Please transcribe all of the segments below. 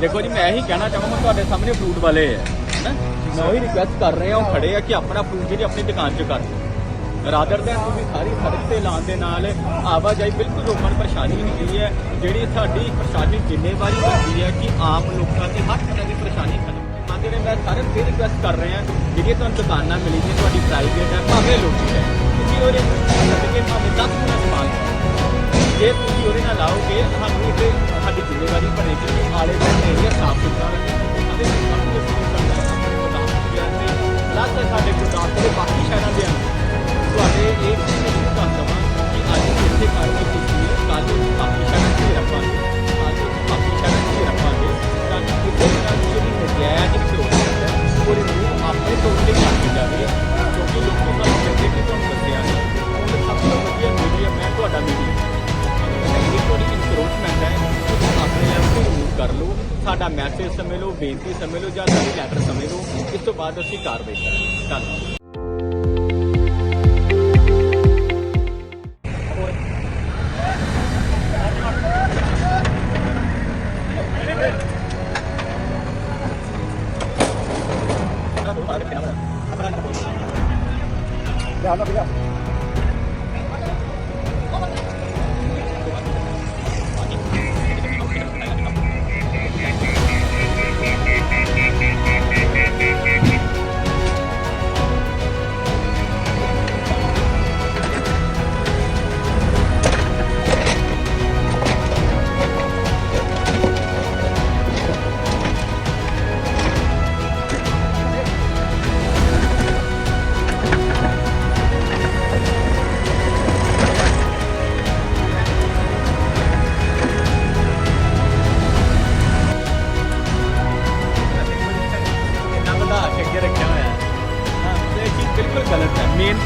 ਦੇਖੋ ਜੀ, ਮੈਂ ਇਹੀ ਕਹਿਣਾ ਚਾਹਾਂਗਾ ਤੁਹਾਡੇ ਸਾਹਮਣੇ ਫਰੂਟ ਵਾਲੇ ਹੈ ਨਾ ਮੈਂ ਉਹੀ ਰਿਕੁਐਸਟ ਕਰ ਰਿਹਾ, ਉਹ ਖੜੇ ਆ ਕਿ ਆਪਣਾ ਫਰੂਟ ਜਿਹੜੀ ਆਪਣੀ ਦੁਕਾਨ 'ਚ ਕਰ ਲਓ ਰਾਦਰ ਦੈਨ ਤੁਸੀਂ ਸਾਰੀ ਸੜਕ ਤੇ ਲਾਉਣ ਦੇ ਨਾਲ ਆਵਾਜਾਈ ਬਿਲਕੁਲ ਰੋਕਣ ਪਰੇਸ਼ਾਨੀ ਹੁੰਦੀ ਹੈ, ਜਿਹੜੀ ਸਾਡੀ ਪ੍ਰਸ਼ਾਸਨਿਕ ਜ਼ਿੰਮੇਵਾਰੀ ਬਣਦੀ ਹੈ ਕਿ ਆਮ ਲੋਕਾਂ ਦੀ ਹਰ ਤਰ੍ਹਾਂ ਦੀ ਪਰੇਸ਼ਾਨੀ ਖਤਮ ਆਂਦੇ ਨੇ ਮੈਂ ਸਾਰੇ ਫਿਰ ਰਿਕੁਐਸਟ ਕਰ ਰਿਹਾ ਜਿਹੜੀ ਤੁਹਾਨੂੰ ਦੁਕਾਨਾਂ ਮਿਲੀ ਨੇ ਤੁਹਾਡੀ ਪ੍ਰਾਈਵੇਟ ਹੈ, ਭਾਵੇਂ ਲੋਕੀ ਹੈ, ਤੁਸੀਂ ਉਹਦੇ ਸੱਦ ਕੇ ਭਾਵੇਂ 10 ਗੁਣਾ ਸਮਾਨ ਪਾਓ। ਜੇ ਤੁਸੀਂ ਉਹਦੇ ਨਾਲ ਲਾਓਗੇ ਸਾਨੂੰ ਇਹ ਜ਼ਿੰਮੇਵਾਰੀ ਬਣੇਗੀ ਕਿ ਆਲੇ ਦੁਆਲੇ ਏਰੀਆ ਸਾਫ਼ ਸੁਥਰਾ ਰਹੇ ਅਤੇ ਲੋਕਾਂ ਨੂੰ ਇਸ ਚੀਜ਼ ਦਾ ਪਲੱਸ ਸਾਡੇ ਗੁਰਦਾਸਪੁਰ ਦੇ ਬਾਕੀ ਸ਼ਹਿਰਾਂ ਦੇ ਸਾਡਾ ਮੈਸੇਜ ਸਮਝ ਲਓ ਬੇਨਤੀ ਸਮਝ ਲਓ ਜਾਂ ਸਾਡੀ ਲੈਟਰ ਸਮਝ ਲਓ ਇਸ ਤੋਂ ਬਾਅਦ ਅਸੀਂ ਕਾਰਵਾਈ ਕਰਾਂਗੇ ਧੰਨਵਾਦ ਇੰਨਾ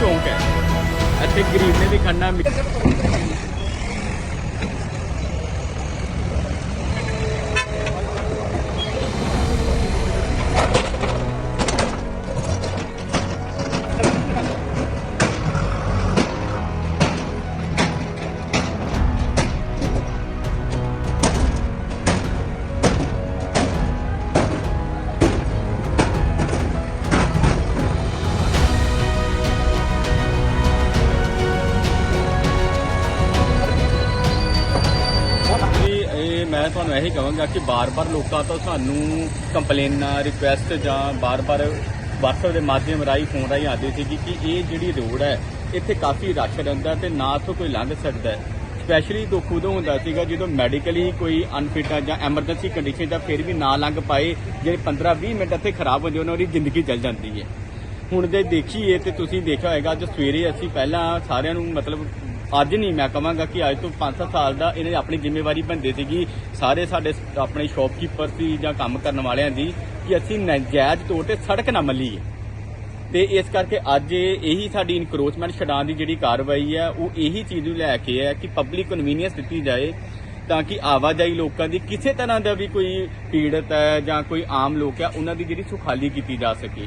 ਗਲਤ ਹੈ। ਇੱਥੇ ਗਰੀਬ ਨੇ ਵੀ ਖੜਨਾ ਇਹੀ ਕਹਾਂਗਾ ਕਿ ਬਾਰ-ਬਾਰ ਲੋਕਾਂ ਤੋਂ ਸਾਨੂੰ ਕੰਪਲੇਨਾਂ ਰਿਕੁਐਸਟ ਜਾਂ ਬਾਰ-ਬਾਰ WhatsApp ਦੇ ਮਾਧਿਅਮ ਰਾਹੀਂ ਫੋਨ ਰਾਹੀਂ ਆਉਂਦੀ ਸੀਗੀ ਕਿ ਇਹ ਜਿਹੜੀ ਰੋਡ ਹੈ, ਇੱਥੇ ਕਾਫੀ ਰਸ਼ ਰਹਿੰਦਾ ਤੇ ਨਾ ਤੋਂ ਕੋਈ ਲੰਘ ਸਕਦਾ ਹੈ। ਸਪੈਸ਼ਲੀ ਦੁੱਖ ਉਦੋਂ ਹੁੰਦਾ ਸੀਗਾ ਜਦੋਂ ਮੈਡੀਕਲੀ ਕੋਈ ਅਨਫਿਟ ਜਾਂ ਐਮਰਜੈਂਸੀ ਕੰਡੀਸ਼ਨ ਦਾ ਫਿਰ ਵੀ ਨਾ ਲੰਘ ਪਾਏ ਜਿਹੜੇ 15-20 ਮਿੰਟ ਇੱਥੇ ਖਰਾਬ ਹੋ ਜਾਂਦੇ ਉਹਨਾਂ ਦੀ ਜ਼ਿੰਦਗੀ ਚੱਲ ਜਾਂਦੀ ਹੈ। ਹੁਣ ਜੇ ਦੇਖੀਏ ਤੇ ਤੁਸੀਂ ਦੇਖਿਆ ਹੋਏਗਾ, ਅੱਜ ਸਵੇਰੇ ਅਸੀਂ ਪਹਿਲਾਂ ਸਾਰਿਆਂ ਨੂੰ ਮਤਲਬ ਅੱਜ ਨਹੀਂ, ਮੈਂ ਕਹਾਂਗਾ ਕਿ ਅੱਜ ਤੋਂ 5-7 ਸਾਲ ਦਾ ਇਹਨੇ ਆਪਣੀ ਜ਼ਿੰਮੇਵਾਰੀ ਬੰਦੇ ਸੀਗੀ। ਸਾਰੇ ਸਾਡੇ ਆਪਣੇ ਸ਼ਾਪਕੀਪਰ ਸੀ ਜਾਂ ਕੰਮ ਕਰਨ ਵਾਲਿਆਂ ਦੀ ਕਿ ਅਸੀਂ ਨਜਾਇਜ਼ ਤੌਰ ਤੇ ਸੜਕ ਨਾ ਮੱਲੀਏ। ਤੇ ਇਸ ਕਰਕੇ ਅੱਜ ਇਹੀ ਸਾਡੀ ਇਨਕਰੋਚਮੈਂਟ ਛਡਾਉਣ ਦੀ ਜਿਹੜੀ ਕਾਰਵਾਈ ਹੈ, ਉਹ ਇਹੀ ਚੀਜ਼ ਨੂੰ ਲੈ ਕੇ ਹੈ ਕਿ ਪਬਲਿਕ ਕਨਵੀਨੀਅੰਸ ਦਿੱਤੀ ਜਾਏ ਤਾਂ ਕਿ ਆਵਾਜਾਈ ਲੋਕਾਂ ਦੀ ਕਿਸੇ ਤਰ੍ਹਾਂ ਦਾ ਵੀ ਕੋਈ ਪੀੜਤ ਹੈ ਜਾਂ ਕੋਈ ਆਮ ਲੋਕ ਹੈ, ਉਹਨਾਂ ਦੀ ਜਿਹੜੀ ਸੁਖਾਲੀ ਕੀਤੀ ਜਾ ਸਕੇ।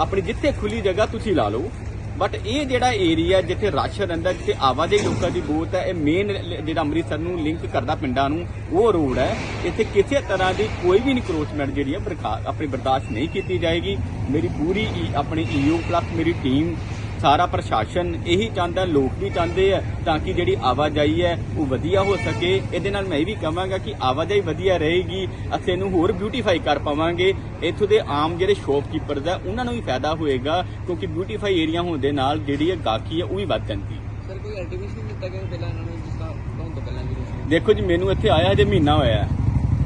ਆਪਣੀ ਜਿੱਥੇ ਖੁੱਲੀ ਜਗ੍ਹਾ ਤੁਸੀਂ ਲਾ ਲਓ। ਬਟ ਇਹ ਜਿਹੜਾ ਏਰੀਆ ਜਿੱਥੇ ਰਸ਼ ਰਹਿੰਦਾ, ਜਿੱਥੇ ਆਵਾਜਾਈ ਲੋਕਾਂ ਦੀ ਬਹੁਤ ਹੈ, ਇਹ ਮੇਨ ਜਿਹੜਾ ਅੰਮ੍ਰਿਤਸਰ ਨੂੰ ਲਿੰਕ ਕਰਦਾ ਪਿੰਡਾਂ ਨੂੰ, ਉਹ ਰੋਡ ਹੈ। ਇੱਥੇ ਕਿਸੇ ਤਰ੍ਹਾਂ ਦੀ ਕੋਈ ਵੀ ਇਨਕਰੋਚਮੈਂਟ ਜਿਹੜੀ ਹੈ ਆਪਣੀ ਬਰਦਾਸ਼ਤ ਨਹੀਂ ਕੀਤੀ ਜਾਏਗੀ। ਮੇਰੀ ਪੂਰੀ ਆਪਣੀ ਈਓ ਪਲੱਸ ਮੇਰੀ ਟੀਮ ਸਾਰਾ ਪ੍ਰਸ਼ਾਸਨ ਇਹੀ ਚਾਹੁੰਦਾ ਲੋਕ ਵੀ ਚਾਹੁੰਦੇ ਆ ਤਾਂ ਕਿ ਜਿਹੜੀ ਆਵਾਜਾਈ ਹੈ ਉਹ ਵਧੀਆ ਹੋ ਸਕੇ। ਇਹਦੇ ਨਾਲ ਮੈਂ ਇਹ ਵੀ ਕਹਾਂਗਾ ਕਿ ਆਵਾਜਾਈ ਵਧੀਆ ਰਹੇਗੀ ਅਸੀਂ ਇਹਨੂੰ ਹੋਰ ਬਿਊਟੀਫਾਈ ਕਰ ਪਾਵਾਂਗੇ। ਇੱਥੋਂ ਦੇ ਆਮ ਜਿਹੜੇ ਸ਼ੌਪਕੀਪਰਸ ਆ ਉਹਨਾਂ ਨੂੰ ਵੀ ਫਾਇਦਾ ਹੋਏਗਾ ਕਿਉਂਕਿ ਬਿਊਟੀਫਾਈ ਏਰੀਆ ਹੋਣ ਦੇ ਨਾਲ ਜਿਹੜੀ ਇਹ ਗਾਹਕੀ ਹੈ ਉਹ ਵੀ ਵੱਧ ਜਾਂਦੀ ਸਰ ਕੋਈ ਨਹੀਂ ਦਿੱਤਾ ਗਿਆ ਪਹਿਲਾਂ ਇਹਨਾਂ ਨੂੰ ਜਿਸ ਤਰ੍ਹਾਂ ਤੋਂ ਪਹਿਲਾਂ ਦੇਖੋ ਜੀ ਮੈਨੂੰ ਇੱਥੇ ਆਇਆ ਹਜੇ ਮਹੀਨਾ ਹੋਇਆ। ਹੈ।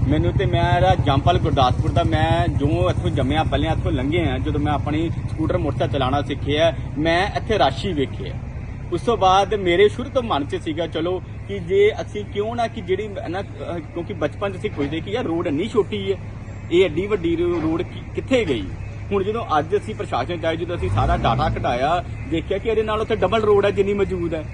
ਮੈਨੂੰ ਤੇ ਮੇਰਾ ਜੰਪਲ ਗੁਰਦਾਸਪੁਰ ਦਾ, ਮੈਂ ਜੋ ਇੱਥੋਂ ਜੰਮਿਆ, ਪਹਿਲੇ ਇੱਥੋਂ ਲੰਘੇ ਆ, ਜਦੋਂ ਮੈਂ ਆਪਣੀ ਸਕੂਟਰ ਮੋਟਰਸਾਈਕਲ ਚਲਾਉਣਾ ਸਿੱਖਿਆ, ਮੈਂ ਇੱਥੇ ਰਾਸ਼ੀ ਵੇਖਿਆ। ਉਸ ਤੋਂ ਬਾਅਦ ਮੇਰੇ ਸ਼ੁਰੂ ਤੋਂ ਮਨ 'ਚ ਸੀਗਾ, ਚਲੋ, ਕਿ ਜੇ ਅਸੀਂ ਕਿਉਂ ਨਾ, ਕਿ ਜਿਹੜੀ ਨਾ ਕਿਉਂਕਿ ਬਚਪਨ 'ਚ ਅਸੀਂ ਪੁੱਛਦੇ ਕਿ ਯਾਰ ਰੋਡ ਇੰਨੀ ਛੋਟੀ ਹੈ ਇਹ ਐਡੀ ਵੱਡੀ ਰੋਡ ਕਿੱਥੇ ਗਈ? ਹੁਣ ਜਦੋਂ ਅੱਜ ਅਸੀਂ ਪ੍ਰਸ਼ਾਸਨ ਚਾਹੇ ਜਦੋਂ ਅਸੀਂ ਸਾਰਾ ਡਾਟਾ ਘਟਾਇਆ ਦੇਖਿਆ ਕਿ ਇਹਦੇ ਨਾਲ ਉੱਥੇ ਡਬਲ ਰੋਡ ਹੈ ਜਿੰਨੀ ਮੌਜੂਦ ਹੈ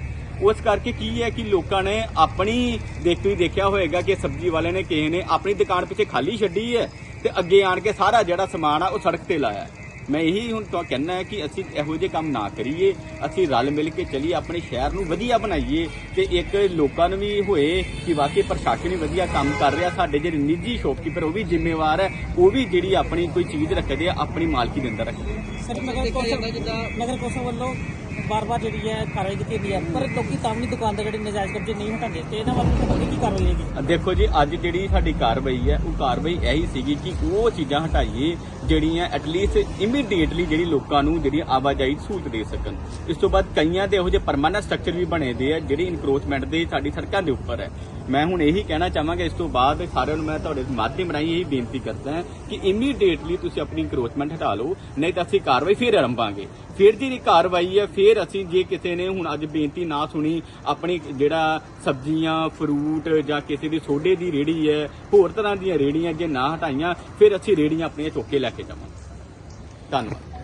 ਉਸ ਕਰਕੇ ਕੀ ਹੈ ਕਿ ਲੋਕਾਂ ਨੇ ਆਪਣੀ ਦੇਖੋ ਹੀ ਦੇਖਿਆ ਹੋਏਗਾ ਕਿ ਸਬਜ਼ੀ ਵਾਲੇ ਨੇ ਕਿਸੇ ਨੇ ਆਪਣੀ ਦੁਕਾਨ ਪਿੱਛੇ ਖਾਲੀ ਛੱਡੀ ਹੈ ਤੇ ਅੱਗੇ ਆਣ ਕੇ ਸਾਰਾ ਜਿਹੜਾ ਸਮਾਨ ਆ ਉਹ ਸੜਕ ਤੇ ਲਾਇਆ ਮੈਂ ਇਹੀ ਹੁਣ ਤਾਂ ਕਹਿਣਾ ਹੈ ਕਿ ਅਸੀਂ ਇਹੋ ਜਿਹੇ ਕੰਮ ਨਾ ਕਰੀਏ, ਅਸੀਂ ਰਲ ਮਿਲ ਕੇ ਚੱਲੀਏ, ਆਪਣੇ ਸ਼ਹਿਰ ਨੂੰ ਵਧੀਆ ਬਣਾਈਏ ਤੇ ਇੱਕ ਲੋਕਾਂ ਨੂੰ ਵੀ ਹੋਏ ਕਿ ਵਾਕਈ ਪ੍ਰਸ਼ਾਸਨ ਹੀ ਵਧੀਆ ਕੰਮ ਕਰ ਰਿਹਾ। ਸਾਡੇ ਜਿਹੜੇ ਨਿੱਜੀ ਸ਼ੌਪਕੀਪਰ ਉਹ ਵੀ ਜ਼ਿੰਮੇਵਾਰ ਹੈ, ਉਹ ਵੀ ਜਿਹੜੀ ਆਪਣੀ ਕੋਈ ਚੀਜ਼ ਰੱਖਦੇ ਆ, ਆਪਣੀ ਮਾਲਕੀ ਦੇ ਅੰਦਰ ਰੱਖਦੇ ਆ। ਸਰ, ਨਗਰ ਕੌਂਸਲ ਜਿੱਦਾਂ ਨਗਰ ਕੌਂਸਲ ਵੱਲੋਂ ਬਾਰ-ਬਾਰ ਜਿਹੜੀ ਹੈ ਕਾਰਵਾਈ ਕੀਤੀ ਜਾਂਦੀ ਹੈ। ਪਰ ਲੋਕੀ ਤਾਂ ਵੀ ਦੁਕਾਨ ਦੇ ਜਿਹੜੇ ਨਜਾਇਜ਼ ਕਬਜ਼ੇ ਨਹੀਂ ਹਟਾਉਂਦੇ ਤੇ ਇਹਨਾਂ ਵੱਲ ਅੱਗੇ ਕੀ ਕਾਰਵਾਈ ਹੋਏਗੀ। ਦੇਖੋ ਜੀ, ਅੱਜ ਜਿਹੜੀ ਸਾਡੀ ਕਾਰਵਾਈ ਹੈ, ਉਹ ਕਾਰਵਾਈ ਇਹੀ ਸੀਗੀ ਕਿ ਉਹ ਚੀਜ਼ਾਂ ਹਟਾਈਏ ਜਿਹੜੀਆਂ ਐਟਲੀਸਟ ਇਮੀਡੀਏਟਲੀ ਜਿਹੜੀ ਲੋਕਾਂ ਨੂੰ ਜਿਹੜੀ ਆਵਾਜਾਈ ਸਹੂਲਤ ਦੇ ਸਕਣ। ਇਸ ਤੋਂ ਬਾਅਦ ਕਈਆਂ ਦੇ ਇਹੋ ਜਿਹੇ ਪਰਮਾਨੈਂਟ ਸਟਰਕਚਰ ਵੀ ਬਣੇ ਦੇ ਆ, ਜਿਹੜੀ ਇਨਕਰੋਚਮੈਂਟ ਦੇ ਸਾਡੀ ਸੜਕਾਂ ਦੇ ਉੱਪਰ ਹੈ। ਮੈਂ ਹੁਣ ਇਹੀ ਕਹਿਣਾ ਚਾਹਾਂਗਾ, ਇਸ ਤੋਂ ਬਾਅਦ ਸਾਰਿਆਂ ਨੂੰ ਮੈਂ ਤੁਹਾਡੇ ਮਾਧਿਅਮ ਰਾਹੀਂ ਇਹੀ ਬੇਨਤੀ ਕਰਦਾ ਹਾਂ ਕਿ ਇਮੀਡੀਏਟਲੀ ਤੁਸੀਂ ਆਪਣੀ ਇਨਕਰੋਚਮੈਂਟ ਹਟਾ ਲਓ, ਨਹੀਂ ਤਾਂ ਅਸੀਂ ਕਾਰਵਾਈ ਫੇਰ ਆਰੰਭਾਂਗੇ। ਫਿਰ ਜਿਹੜੀ ਕਾਰਵਾਈ ਹੈ ਫਿਰ ਅਸੀਂ ਜੇ ਕਿਸੇ ਨੇ ਹੁਣ ਅੱਜ ਬੇਨਤੀ ਨਾ ਸੁਣੀ, ਆਪਣੀ ਜਿਹੜਾ ਸਬਜ਼ੀਆਂ ਫਰੂਟ ਜਾਂ ਕਿਸੇ ਦੀ ਸੋਡੇ ਦੀ ਰੇੜੀ ਹੈ, ਹੋਰ ਤਰ੍ਹਾਂ ਦੀਆਂ ਰੇੜੀਆਂ ਜੇ ਨਾ ਹਟਾਈਆਂ, ਫਿਰ ਅਸੀਂ ਰੇੜੀਆਂ ਆਪਣੀਆਂ ਚੁੱਕ ਕੇ ਲੈ ਕੇ ਜਾਵਾਂਗੇ। ਧੰਨਵਾਦ।